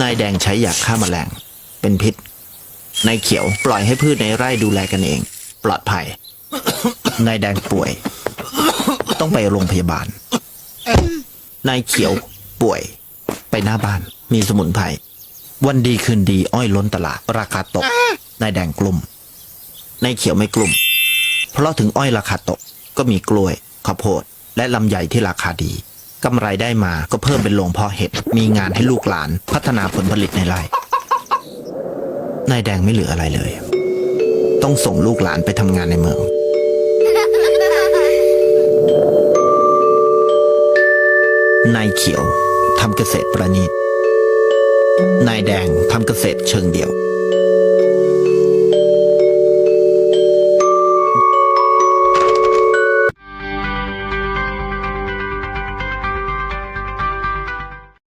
นายแดงใช้ยาฆ่าแมลง เป็นพิษ นายเขียวปล่อยให้พืชในไร่ดูแลกันเอง ปลอดภัย นายแดงป่วย ต้องไปโรงพยาบาล นายเขียวป่วย ไปหน้าบ้าน มีสมุนไพร วันดีคืนดีอ้อยล้นตลาด ราคาตก นายแดงกลุ่ม นายเขียวไม่กลุ่ม เพราะถึงอ้อยราคาตก ก็มีกล้วยข้าวโพด และลำไยที่ราคาดี กำไรได้มาก็เพิ่มเป็นโรงเพาะเห็ด มีงานให้ลูกหลาน พัฒนาผลผลิตในไร่นายแดงไม่เหลืออะไรเลย ต้องส่งลูกหลานไปทำงานในเมือง นายเขียวทำเกษตรประณีต นายแดงทำเกษตรเชิงเดี่ยว